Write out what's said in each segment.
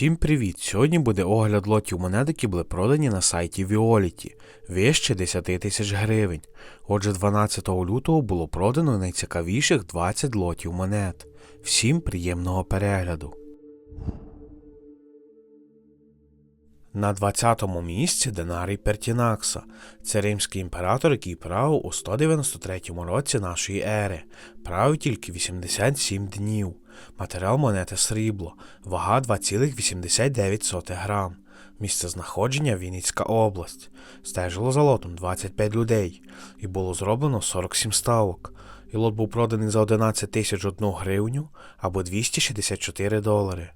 Всім привіт! Сьогодні буде огляд лотів монет, які були продані на сайті Violet, вище 10 тисяч гривень. Отже, 12 лютого було продано найцікавіших 20 лотів монет. Всім приємного перегляду. На 20-му місці Динарій Пертінакса. Це римський імператор, який правив у 193 році нашої ери. Правив тільки 87 днів. Матеріал монети срібло, вага 2,89 грам. Місце знаходження Вінницька область. Стежило за лотом 25 людей, і було зроблено 47 ставок. І лот був проданий за 11 тисяч 1 гривню або 264 долари.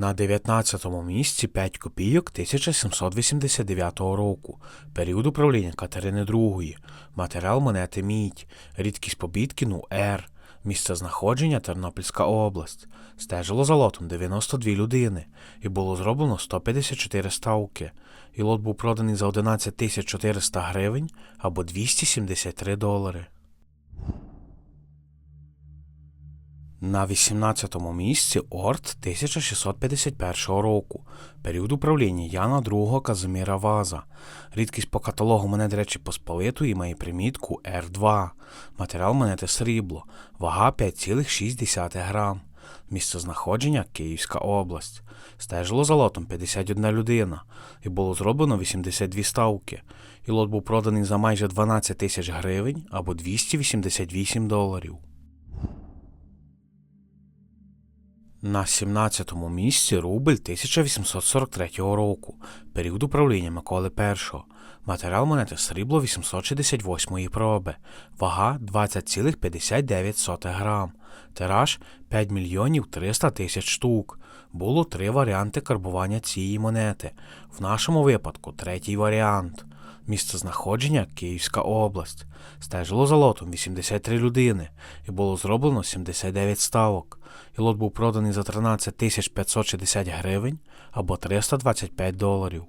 На 19-му місці 5 копійок 1789 року, період управління Катерини II, матеріал монети мідь, рідкість побітки ну Р, місце знаходження Тернопільська область. Стежило за лотом 92 людини, і було зроблено 154 ставки. І лот був проданий за 11 400 гривень або 273 долари. На 18-му місці Орт 1651 року, період управління Яна II Казиміра Ваза. Рідкість по каталогу монет Речі Посполитої має примітку R2, матеріал монети срібло, вага 5,6 грам. Місце знаходження Київська область. Стежило за лотом 51 людина, і було зроблено 82 ставки. І лот був проданий за майже 12 тисяч гривень або 288 доларів. На 17-му місці рубль 1843 року, період управління Миколи І. Матеріал монети срібло 868-ї проби, вага 20,59 грам, тираж 5 мільйонів 300 тисяч штук. Було три варіанти карбування цієї монети. В нашому випадку третій варіант. Місце знаходження Київська область. Стежило за лотом 83 людини і було зроблено 79 ставок. І лот був проданий за 13 560 гривень або 325 доларів.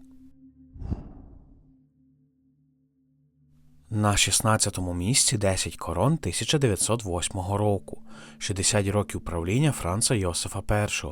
На 16-му місці 10 корон 1908 року, 60 років правління Франца Йосифа І.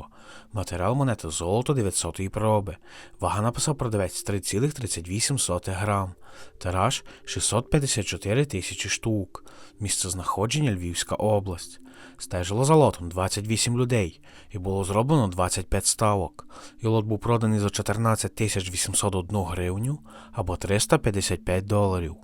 Матеріал монети золото 900 проби. Вага написав продавець 3,38 грам. Тираж 654 тисячі штук. Місце знаходження Львівська область. Стежило за лотом 28 людей, і було зроблено 25 ставок. І лот був проданий за 14 801 гривню або 355 доларів.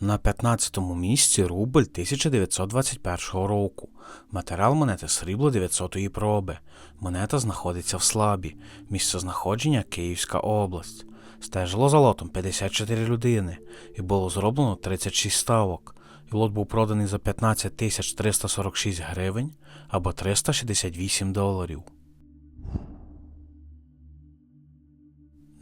На 15-му місці рубль 1921 року. Матеріал монети срібло 900-ї проби. Монета знаходиться в слабі. Місце знаходження Київська область. Стежило за лотом 54 людини, і було зроблено 36 ставок. І лот був проданий за 15 346 гривень або 368 доларів.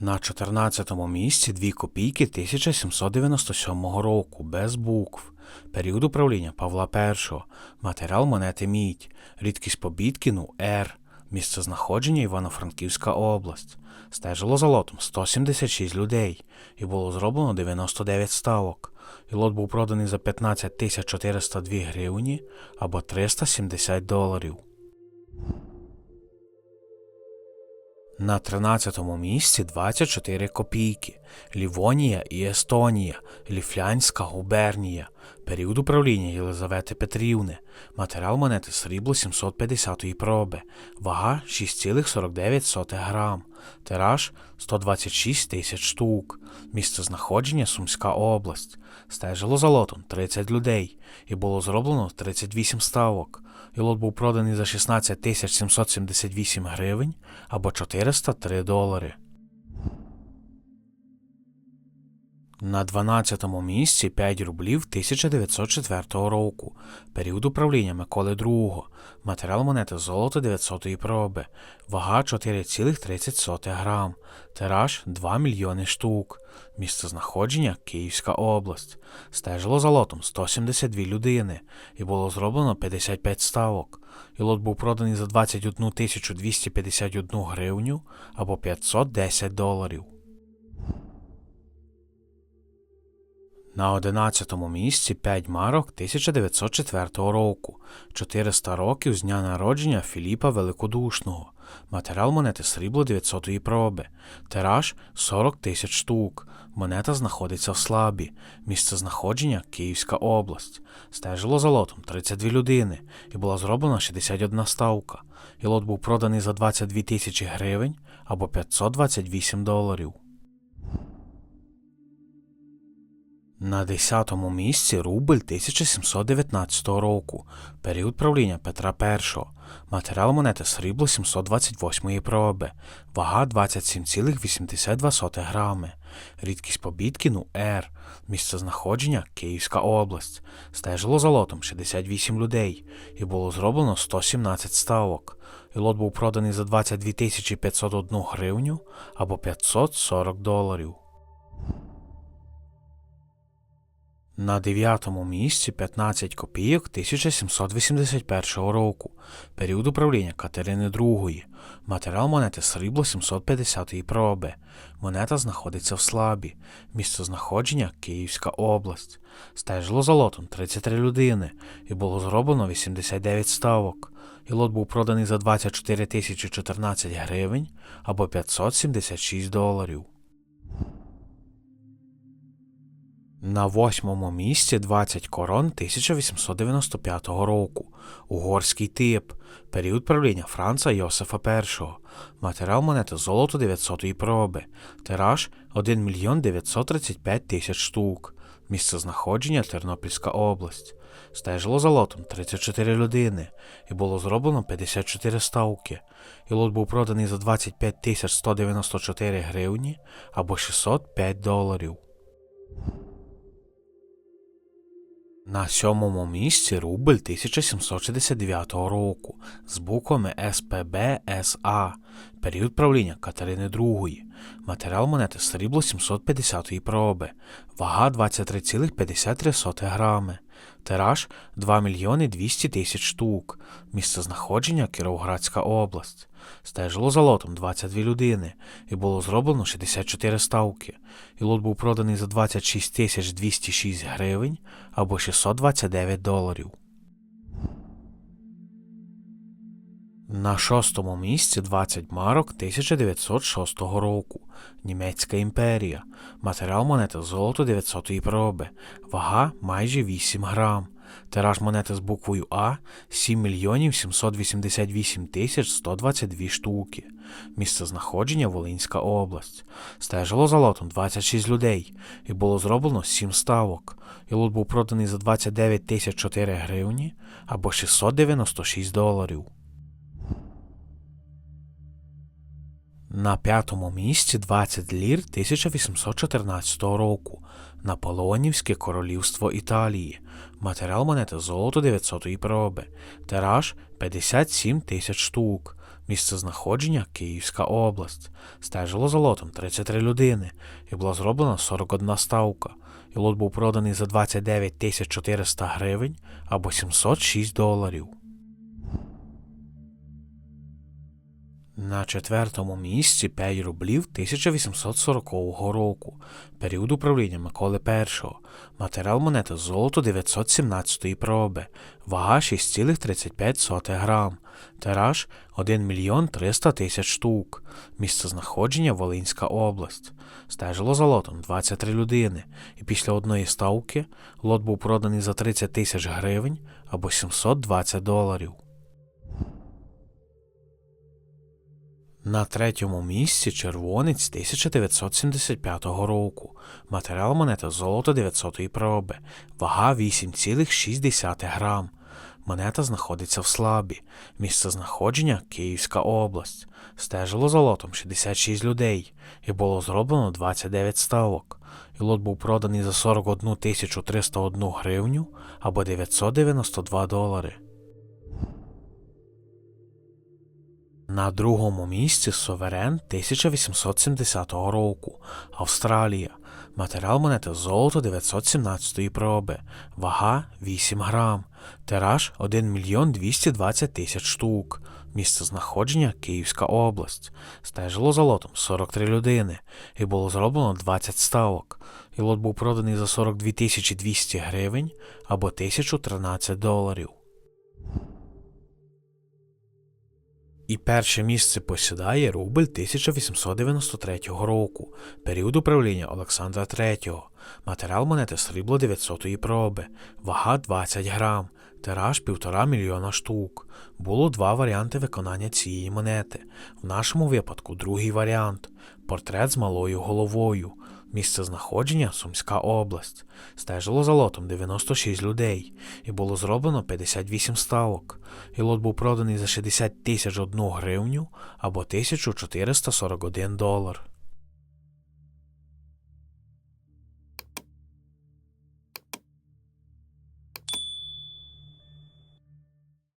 На 14-му місці 2 копійки 1797 року без букв. Період управління Павла І. Матеріал монети мідь. Рідкість побітки ну Р. Місце знаходження Івано-Франківська область. Стежило за лотом 176 людей і було зроблено 99 ставок. І лот був проданий за 15 402 гривні або 370 доларів. На 13-му місці 24 копійки, Лівонія і Естонія, Ліфлянська губернія, період управління Єлизавети Петрівни, матеріал монети срібло 750 проби, вага 6,49 грам, тираж 126 тисяч штук, місце знаходження Сумська область, стежило за лотом 30 людей, і було зроблено 38 ставок і лот був проданий за 16 778 гривень або 403 долари. На 12-му місці 5 рублів 1904 року, період управління Миколи II, матеріал монети золото 900 проби, вага 4,30 грам, тираж 2 мільйони штук, місце знаходження Київська область. Стежило за лотом 172 людини і було зроблено 55 ставок. І лот був проданий за 21 251 гривню або 510 доларів. На 11 місці 5 марок 1904 року, 400 років з дня народження Філіпа Великодушного. Матеріал монети срібло 900-ї проби. Тираж 40 тисяч штук. Монета знаходиться в Слабі. Місце знаходження Київська область. Стежило за лотом 32 людини і була зроблена 61 ставка. І лот був проданий за 22 тисячі гривень або 528 доларів. На 10-му місці рубль 1719 року, період правління Петра І. Матеріал монети срібло 728 проби, вага 27,82 грами, рідкість побітки ну Р, місце знаходження Київська область. Стежило за лотом 68 людей і було зроблено 117 ставок. І лот був проданий за 22 501 гривню або 540 доларів. На дев'ятому місці 15 копійок 1781 року, період управління Катерини II. Матеріал монети срібло 750 проби. Монета знаходиться в Слабі. Місце знаходження Київська область. Стежило за лотом 33 людини і було зроблено 89 ставок. І лот був проданий за 24 тисячі 14 гривень або 576 доларів. На восьмому місці 20 корон 1895 року. Угорський тип. Період правління Франца Йосифа І. Матеріал монети золото 900 проби. Тираж 1 мільйон 935 тисяч штук. Місце знаходження Тернопільська область. Стежило за лотом 34 людини і було зроблено 54 ставки. І лот був проданий за 25 194 гривні або 605 доларів. На сьомому місці рубль 1769 року з буквами СПБ СА, період правління Катерини II. Матеріал монети срібло 750 проби, вага 23,53 грами, тираж 2 мільйони 200 тисяч штук, місце знаходження Кіровоградська область. Стежило за лотом 22 людини і було зроблено 64 ставки. І лот був проданий за 26 тисяч 206 гривень або 629 доларів. На шостому місці 20 марок 1906 року. Німецька імперія. Матеріал монети золото 900-ї проби. Вага майже 8 грам. Тираж монети з буквою А 7 мільйонів 788 тисяч 122 штуки. Місце знаходження Волинська область. Стежило за лотом 26 людей і було зроблено 7 ставок. І лот був проданий за 29 тисяч 4 гривні або 696 доларів. На п'ятому місці 20 лір 1814 року. Наполеонівське королівство Італії. Матеріал монети золото 900-ї проби. Тираж 57 тисяч штук. Місце знаходження Київська область. Стежило за лотом 33 людини і була зроблена 41 ставка. І лот був проданий за 29 тисяч 400 гривень або 706 доларів. На четвертому місці 5 рублів 1840 року, період управління Миколи І. Матеріал монети золото 917 проби, вага 6,35 грам, тираж 1 мільйон 300 тисяч штук, місце знаходження Волинська область. Стежило за лотом 23 людини, і після одної ставки лот був проданий за 30 тисяч гривень або 720 доларів. На третьому місці червонець 1975 року. Матеріал монети золото 900 проби, вага 8,6 грам. Монета знаходиться в слабі. Місце знаходження Київська область. Стежило за лотом 66 людей і було зроблено 29 ставок. І лот був проданий за 41 301 гривню або 992 долари. На другому місці Суверен 1870 року. Австралія. Матеріал монети золото 917 проби. Вага 8 грам. Тираж 1 мільйон 220 тисяч штук. Місце знаходження Київська область. Стежило за лотом 43 людини і було зроблено 20 ставок. І лот був проданий за 42 200 гривень або 1013 доларів. І перше місце посідає рубль 1893 року, період управління Олександра III. Матеріал монети срібло 900-ї проби, вага 20 грам, тираж 1,5 мільйона штук. Було два варіанти виконання цієї монети. В нашому випадку другий варіант портрет з малою головою. Місце знаходження Сумська область. Стежило за лотом 96 людей, і було зроблено 58 ставок. І лот був проданий за 60 тисяч одну гривню або 1441 долар.